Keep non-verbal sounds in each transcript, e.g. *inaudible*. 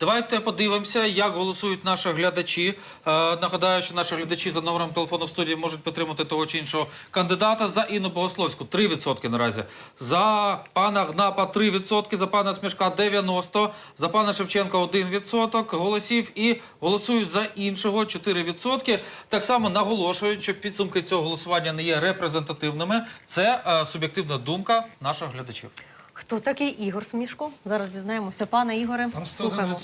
Давайте подивимося, як голосують наші глядачі. Е, нагадаю, що наші глядачі за номером телефону в студії можуть підтримати того чи іншого кандидата за Інну Богословську 3% наразі. За пана Гнапа 3%, за пана Смішка 90%, за пана Шевченка 1% голосів і голосують за іншого 4%. Так само наголошують, що підсумки цього голосування не є репрезентативними. Це е, суб'єктивна думка наших глядачів. Хто такий Ігор Смішко? Зараз дізнаємося. Пане Ігоре, Там слухаємо.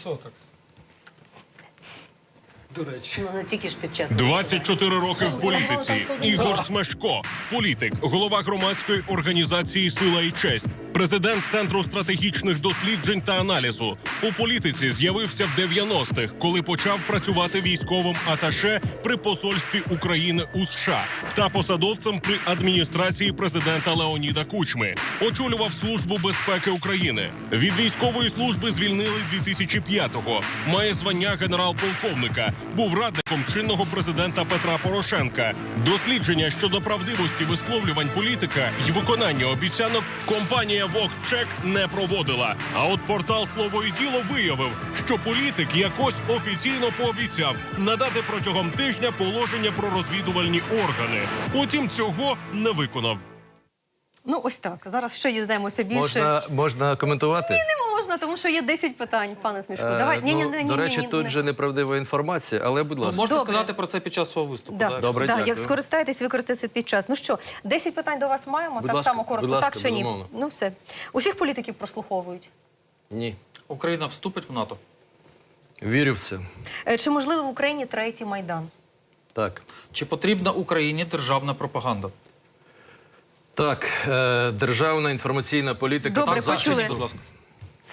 101%. До речі. Ну, не тільки ж під час. 24 роки в політиці. Ігор Смешко, політик, голова громадської організації Сила і честь, президент центру стратегічних досліджень та аналізу. У політиці з'явився в 90-х, коли почав працювати військовим аташе при посольстві України у США та посадовцем при адміністрації президента Леоніда Кучми. Очолював службу безпеки України. Від військової служби звільнили 2005-го. Має звання генерал-полковника. Був радником чинного президента Петра Порошенка. Дослідження щодо правдивості висловлювань політика і виконання обіцянок компанія «Вогчек» не проводила. А от портал Слово і діло виявив, що політик якось офіційно пообіцяв надати протягом тижня положення про розвідувальні органи. Утім, цього не виконав. Ну, ось так. Зараз ще дізнаємося більше. Можна, можна коментувати? Не можна, тому що є 10 питань, пане Смішко. Е, Давай. Ні, ні, ні, ні, До речі, тут ні. же неправдива інформація, але будь Ну, ласка. Добре. сказати про це під час свого виступу. Да. так? Добре, да, дякую. як скористаєтесь, використаєте свій час. Ну що, 10 питань до вас маємо, Будь так ласка, само коротко, будь ласка, так чи ні? Ну все. Усіх політиків прослуховують. Ні. Україна вступить в НАТО. Вірю в це. Е, Чи можливо в Україні третій майдан? Так. Чи потрібна Україні державна пропаганда? Так, е, державна інформаційна політика Добре, та захист почули. Будь ласка.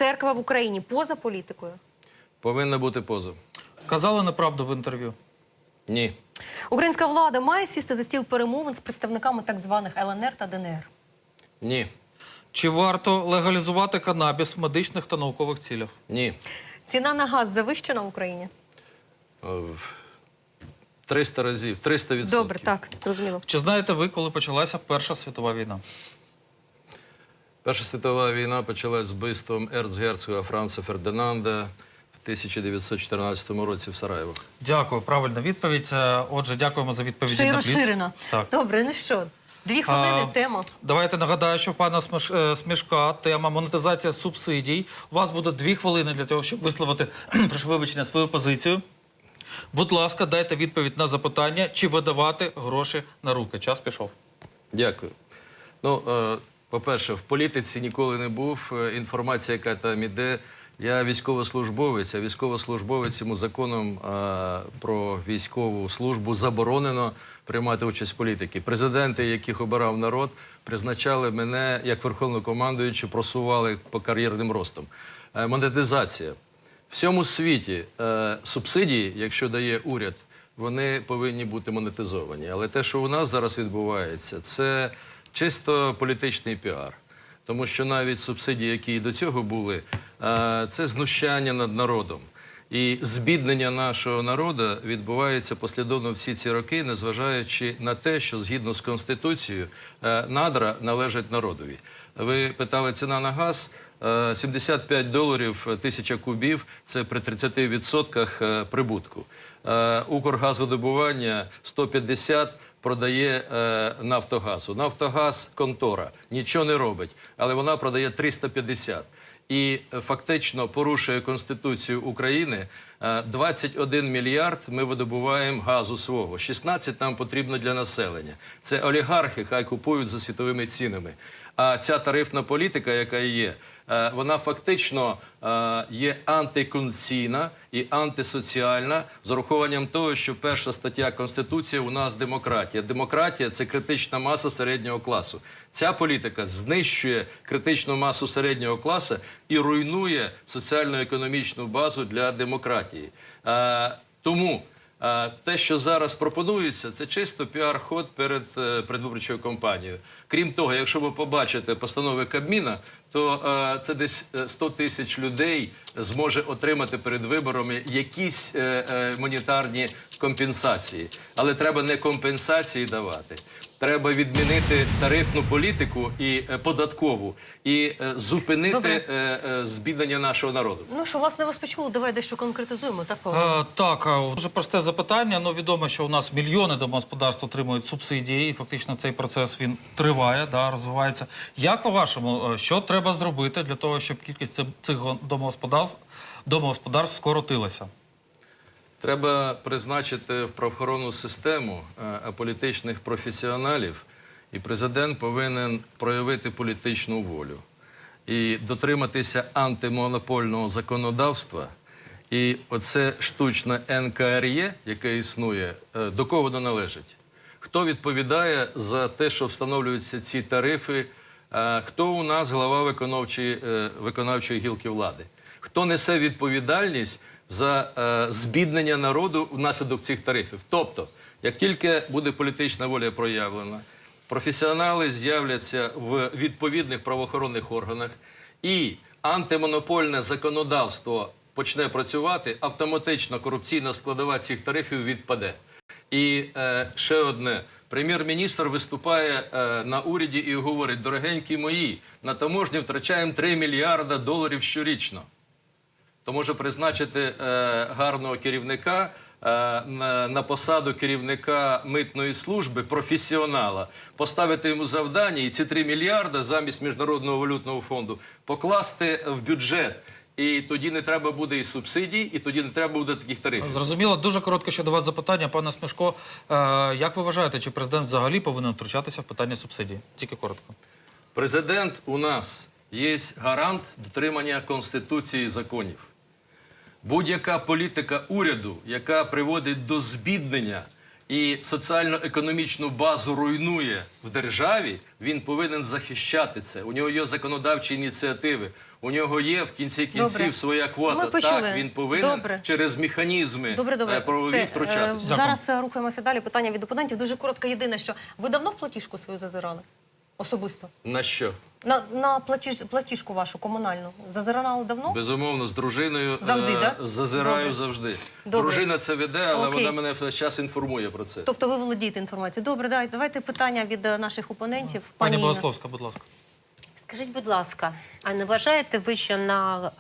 Церква в Україні поза політикою. повинна бути поза. Казали неправду в інтерв'ю. Ні. Українська влада має сісти за стіл перемовин з представниками так званих ЛНР та ДНР. Ні. Чи варто легалізувати канабіс в медичних та наукових цілях? Ні. Ціна на газ завищена в Україні? О, 300 разів, 300 відсотків. Добре, так, зрозуміло. Чи знаєте ви, коли почалася Перша світова війна? Перша світова війна почалась з вбивством ерцгерцога Франца Фердинанда в 1914 році в Сараєво. Дякую, правильна відповідь. Е, Отже, дякуємо за відповіді Ще й на. Так. Добре, ну що, дві хвилини, тема. Давайте нагадаю, що в пана е, Смішка тема монетизація субсидій. У вас буде дві хвилини для того, щоб висловити *clears throat* прошу вибачення свою позицію. Будь ласка, дайте відповідь на запитання, чи видавати гроші на руки. Час пішов. Дякую. Ну, е, по-перше, в політиці ніколи не був. Е, Інформація, яка там іде. Я військовослужбовець, а військовослужбовець йому законом е, про військову службу заборонено приймати участь в політиці. Президенти, яких обирав народ, призначали мене як верховнокомандуючи, просували по кар'єрним ростам. Е, монетизація. В всьому світі е, субсидії, якщо дає уряд, вони повинні бути монетизовані. Але те, що у нас зараз відбувається, це чисто політичний піар. Тому що навіть субсидії, які і до цього були, е, це знущання над народом. І збіднення нашого народу відбувається послідовно всі ці роки, незважаючи на те, що згідно з конституцією е, надра належать народові. Ви питали ціна на газ. Е, 75 доларів е, тисяча кубів це при 30% е, прибутку. Е, Укргазвидобування 150 продає е, Нафтогазу. Нафтогаз контора нічого не робить, але вона продає 350 і фактично порушує Конституцію України. Е, 21 мільярд ми видобуваємо газу свого. 16 нам потрібно для населення. Це олігархи, хай купують за світовими цінами. А ця тарифна політика, яка є, е, вона фактично е, є антиконституційна і антисоціальна з урахуванням того, що перша стаття Конституції у нас демократія. Демократія це критична маса середнього класу. Ця політика знищує критичну масу середнього класу і руйнує соціально-економічну базу для демократії. Е, Тому е, те, що зараз пропонується, це чисто піар-ход перед е, предвиборчою кампанією. Крім того, якщо ви побачите постанови Кабміна, то це десь е, 100 тисяч людей зможе отримати перед виборами якісь монетарні компенсації. Але треба не компенсації давати. Треба відмінити тарифну політику і е, податкову і е, зупинити Добре. е, збіднення нашого народу. Ну що, власне, вас почули, давай дещо конкретизуємо, так, Павло? Е, Так, дуже просте запитання. Ну відомо, що у нас мільйони домогосподарств отримують субсидії, і фактично цей процес він триває, да, розвивається. Як по-вашому, е, що треба зробити для того, щоб кількість цих- цих го- домогосподарств домогосподарств скоротилася? Треба призначити в правоохоронну систему е, аполітичних професіоналів, і президент повинен проявити політичну волю і дотриматися антимонопольного законодавства. І оце штучне НКРЄ, яке існує, е, до кого воно належить? Хто відповідає за те, що встановлюються ці тарифи? Е, Хто у нас глава виконавчої, виконавчої гілки влади? Хто несе відповідальність за е, збіднення народу внаслідок цих тарифів? Тобто, як тільки буде політична воля проявлена, професіонали з'являться в відповідних правоохоронних органах і антимонопольне законодавство почне працювати, автоматично корупційна складова цих тарифів відпаде. І е, ще одне. Прем'єр-міністр виступає е, на уряді і говорить: дорогенькі мої, на таможні втрачаємо 3 мільярда доларів щорічно. То може призначити е, гарного керівника е, на, посаду керівника митної служби, професіонала, поставити йому завдання і ці 3 мільярда замість Міжнародного валютного фонду покласти в бюджет. І тоді не треба буде і субсидій, і тоді не треба буде таких тарифів. Зрозуміло, дуже коротке ще до вас запитання, пане Смешко. Е, як ви вважаєте, чи президент взагалі повинен втручатися в питання субсидій? Тільки коротко. Президент у нас є гарант дотримання Конституції і законів. Будь-яка політика уряду, яка приводить до збіднення і соціально-економічну базу руйнує в державі, він повинен захищати це. У нього є законодавчі ініціативи, у нього є в кінці кінців Добре. своя квота. Ми. Так, він повинен Добре. через механізми Добре, добре. е, правові Все, е, втручатися. Зараз е, рухаємося далі. Питання від опонентів. Дуже коротко. Єдине, що ви давно в платіжку свою зазирали? Особисто? На що? На, на платіж, платіжку вашу комунальну. Зазирали давно? Безумовно, з дружиною Завжди, е, да? зазираю Добре. завжди. Добре. Дружина це веде, але Окей. вона мене весь час інформує про це. Тобто ви володієте інформацією. Добре, дай- давайте питання від е, наших опонентів. Пані Інна. Богословська, будь ласка. Скажіть, будь ласка, а не вважаєте ви, що на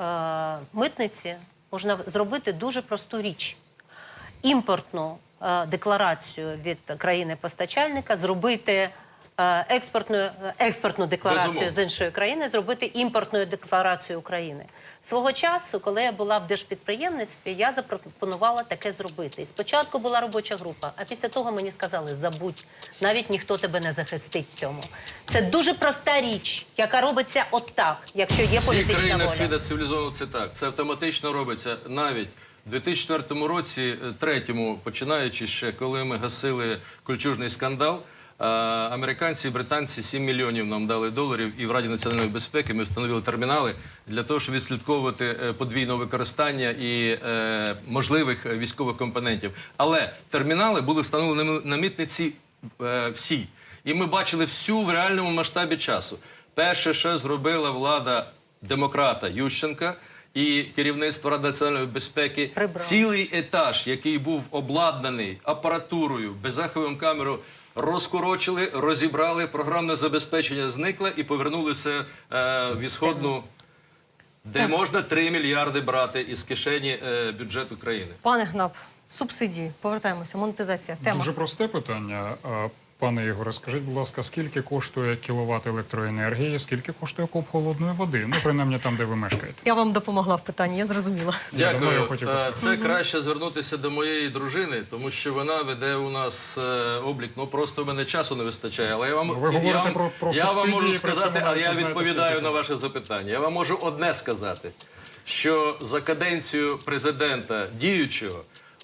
е, митниці можна зробити дуже просту річ? Імпортну е, декларацію від країни-постачальника зробити експортну, е, експортну декларацію Безумовно. з іншої країни, зробити імпортною декларацією України. Свого часу, коли я була в держпідприємництві, я запропонувала таке зробити. І спочатку була робоча група, а після того мені сказали: забудь, навіть ніхто тебе не захистить в цьому. Це дуже проста річ, яка робиться от так, якщо є політична воля. світу цивілізовано це так. Це автоматично робиться навіть у 2004 році, е, третьому, починаючи ще, коли ми гасили кольчужний скандал. Е, Американці і британці 7 мільйонів нам дали доларів, і в Раді національної безпеки ми встановили термінали для того, щоб відслідковувати е, подвійне використання і е, можливих військових компонентів. Але термінали були встановлені на митниці е. І ми бачили всю в реальному масштабі часу. Перше, що зробила влада демократа Ющенка і керівництво Ради національної безпеки, Прибрали. цілий етаж, який був обладнаний апаратурою, беззаховим камерою, розкорочили, розібрали, програмне забезпечення зникло і повернули все е, в ісходну, де можна 3 мільярди брати із кишені е, бюджету країни. Пане Гнап, субсидії. Повертаємося. Монетизація. Тема. Дуже просте питання. Пане Ігоре, скажіть, будь ласка, скільки коштує кіловат електроенергії, скільки коштує куб холодної води? Ну, принаймні там, де ви мешкаєте. Я вам допомогла в питанні, я зрозуміла. Дякую. хотів Е. Це краще звернутися до моєї дружини, тому що вона веде у нас е, облік. Ну просто в мене часу не вистачає. Але я вам Ви я говорите вам, про- про я вам можу сказати, а я знаєте, відповідаю на ваше запитання. Я вам можу одне сказати: що за каденцію президента діючого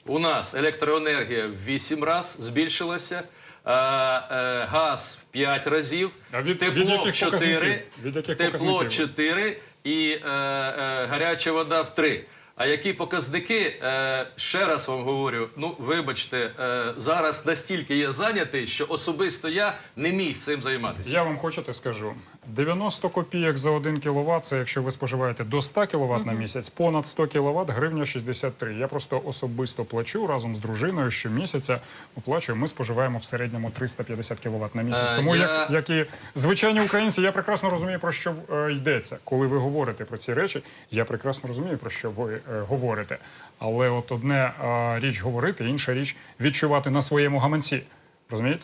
у нас електроенергія в 8 разів збільшилася. Е, е, Газ в 5 разів, А від- тепло від яких в 4. Від яких тепло 4 і е, е, гаряча вода в 3. А які показники, е, ще раз вам говорю, ну вибачте, е, зараз настільки є зайнятий, що особисто я не міг цим займатися. Я вам хочете скажу, 90 копійок за 1 кВт, це якщо ви споживаєте до 100 кВт на місяць, понад 100 кВт гривня 63. Я просто особисто плачу разом з дружиною щомісяця оплачую. Ми споживаємо в середньому 350 кВт на місяць. Е, Тому я- як, як і звичайні українці, я прекрасно розумію, про що йдеться. Коли ви говорите про ці речі, я прекрасно розумію, про що ви говорите. Але от одне е, річ говорити, інша річ відчувати на своєму гаманці. Розумієте?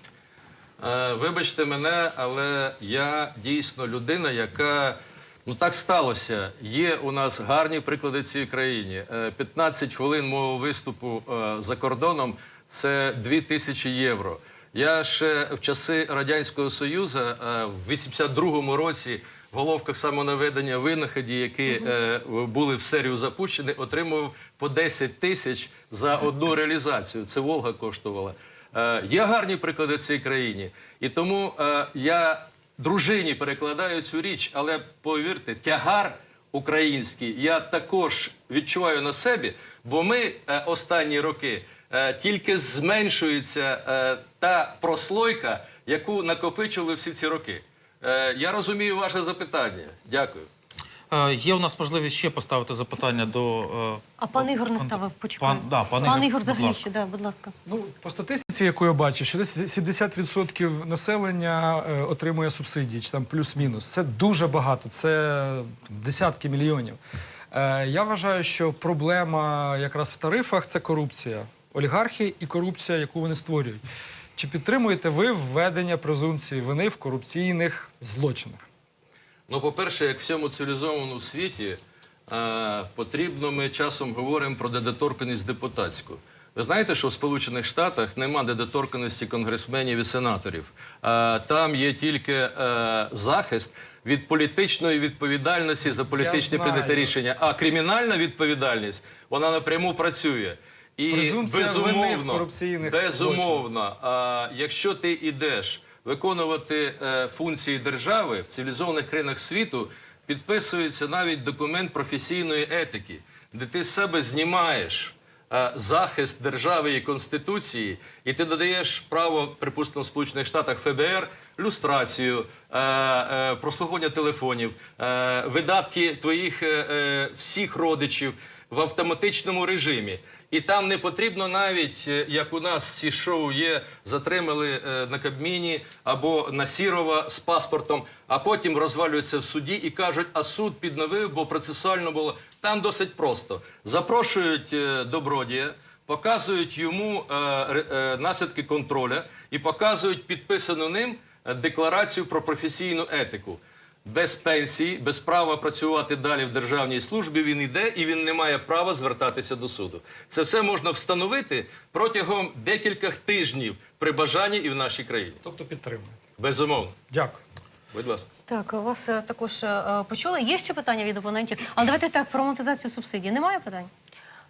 Е, Вибачте мене, але я дійсно людина, яка ну так сталося. Є у нас гарні приклади в цій країні. Е, 15 хвилин мого виступу е, за кордоном це 2 тисячі євро. Я ще в часи Радянського Союзу е, в 82-му році головках самонаведення винаході, які е, були в серію запущені, отримував по 10 тисяч за одну реалізацію. Це Волга коштувала. Е, Є гарні приклади в цій країні. І тому е, я дружині перекладаю цю річ, але повірте, тягар український я також відчуваю на собі, бо ми е, останні роки е, тільки зменшується е, та прослойка, яку накопичили всі ці роки. Е, я розумію ваше запитання. Дякую. Е, Є у нас можливість ще поставити запитання до. е, А пан Ігор не пан- ставив, почекай. Пан, да, пан, Пан Ігор будь ласка. да, будь ласка. Ну, по статистиці, яку я бачу, що десь 70% населення е, отримує субсидії, чи там плюс-мінус. Це дуже багато, це там, десятки мільйонів. Е, я вважаю, що проблема якраз в тарифах це корупція. Олігархи і корупція, яку вони створюють. Чи підтримуєте ви введення презумпції вини в корупційних злочинах? Ну, по-перше, як в всьому цивілізованому світі, е, потрібно, ми часом говоримо про недоторканість депутатську. Ви знаєте, що в Сполучених Штатах нема недоторканості конгресменів і сенаторів. Е, там є тільки е, захист від політичної відповідальності за політичне знаю. прийняте рішення. А кримінальна відповідальність вона напряму працює. І Презумпція безумовно, корупційних безумовно, а, якщо ти йдеш виконувати е, функції держави в цивілізованих країнах світу, підписується навіть документ професійної етики, де ти з себе знімаєш е, захист держави і конституції, і ти додаєш право, припустимо, в Сполучених Штатах ФБР, люстрацію, е, е, прослуховування телефонів, видатки твоїх всіх родичів в автоматичному режимі. І там не потрібно навіть, е, як у нас ці шоу є, затримали е, на Кабміні або на Сірова з паспортом, а потім розвалюються в суді і кажуть, а суд підновив, бо процесуально було. Там досить просто. Запрошують е, добродія, показують йому е, наслідки контроля і показують підписану ним декларацію про професійну етику. Без пенсії, без права працювати далі в державній службі, він іде і він не має права звертатися до суду. Це все можна встановити протягом декількох тижнів при бажанні і в нашій країні. Тобто підтримуєте? Безумовно. Дякую. Будь ласка. Так, вас е, також е, почули. Є ще питання від опонентів. Але давайте так, про монетизацію субсидій. Немає питань?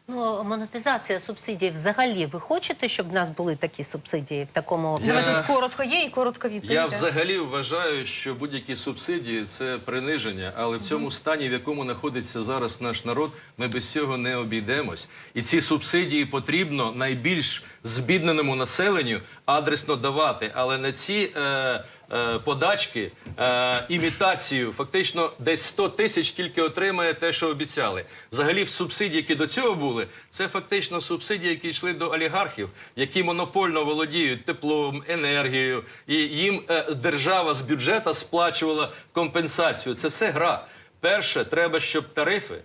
Ну, монетизація субсидій взагалі. Ви хочете, щоб в нас були такі субсидії в такому Я- тут коротко є і коротко відповідь. Я взагалі вважаю, що будь-які субсидії це приниження, але в цьому стані, в якому знаходиться зараз наш народ, ми без цього не обійдемось. І ці субсидії потрібно найбільш збідненому населенню адресно давати, але на ці е, е, подачки, е, імітацію, фактично десь 100 тисяч тільки отримає те, що обіцяли. Взагалі, в субсидії, які до цього були, це фактично субсидії, які йшли до олігархів, які монопольно володіють теплом, енергією, і їм е, держава з бюджету сплачувала компенсацію. Це все гра. Перше, треба, щоб тарифи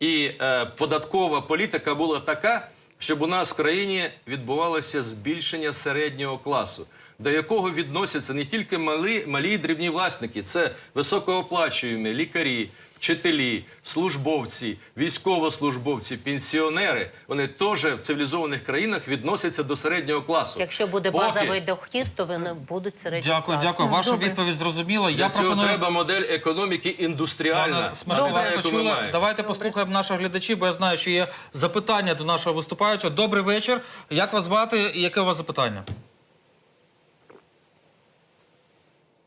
і е, податкова політика була така, щоб у нас в країні відбувалося збільшення середнього класу, до якого відносяться не тільки малі, малі і дрібні власники, це високооплачуємі лікарі, вчителі, службовці, військовослужбовці, пенсіонери. Вони теж в цивілізованих країнах відносяться до середнього класу. Якщо буде Поки- базовий дохід, то вони будуть середньо Дякую, дякую. Ваша Добре. відповідь зрозуміла. Для Я цього пропоную. треба модель економіки індустріальна. Добре. почули. Давайте послухаємо наших глядачів, бо я знаю, що є запитання до нашого виступаючого. Добрий вечір. Як вас звати і яке у вас запитання?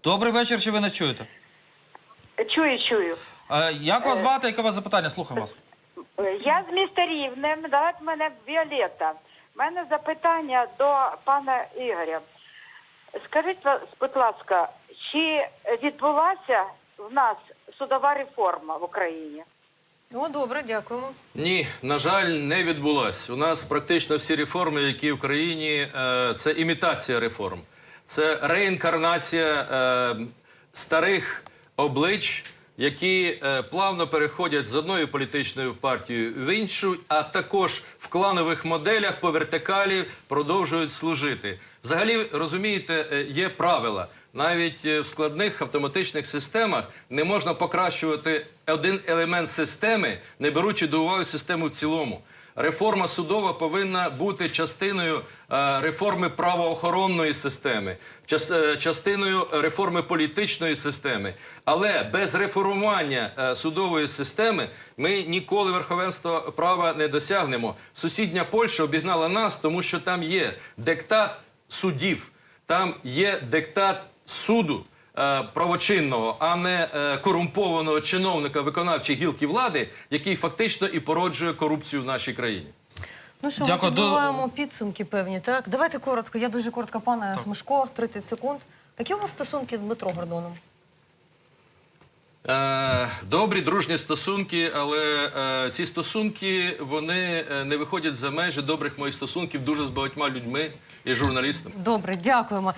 Добрий вечір, чи ви не чуєте? Чую, чую. Е, Як вас звати, яке у вас запитання? Слухаю вас. Я з міста Рівне, звати мене Віолетта. У мене запитання до пана Ігоря. Скажіть, будь ласка, чи відбулася в нас судова реформа в Україні? О, добре, дякуємо. Ні, на жаль, не відбулась. У нас практично всі реформи, які в країні, е, це імітація реформ, це реінкарнація е, старих облич, які е, плавно переходять з одної політичної партії в іншу, а також в кланових моделях по вертикалі продовжують служити. Взагалі, розумієте, е, є правила. Навіть е, в складних автоматичних системах не можна покращувати один елемент системи, не беручи до уваги систему в цілому. Реформа судова повинна бути частиною е, реформи правоохоронної системи, час- частиною реформи політичної системи. Але без реформування судової системи ми ніколи верховенства права не досягнемо. Сусідня Польща обігнала нас, тому що там є диктат судів, там є диктат суду. е, Правочинного, а не е, корумпованого чиновника виконавчої гілки влади, який фактично і породжує корупцію в нашій країні. Ну що, Дякую. ми До- підбиваємо підсумки певні, так? Давайте коротко, я дуже коротко, пане Смешко, 30 секунд. Які у вас стосунки з Дмитро Гордоном? Е, Добрі дружні стосунки, але е, ці стосунки вони е, не виходять за межі добрих моїх стосунків дуже з багатьма людьми і журналістами. Добре, дякуємо.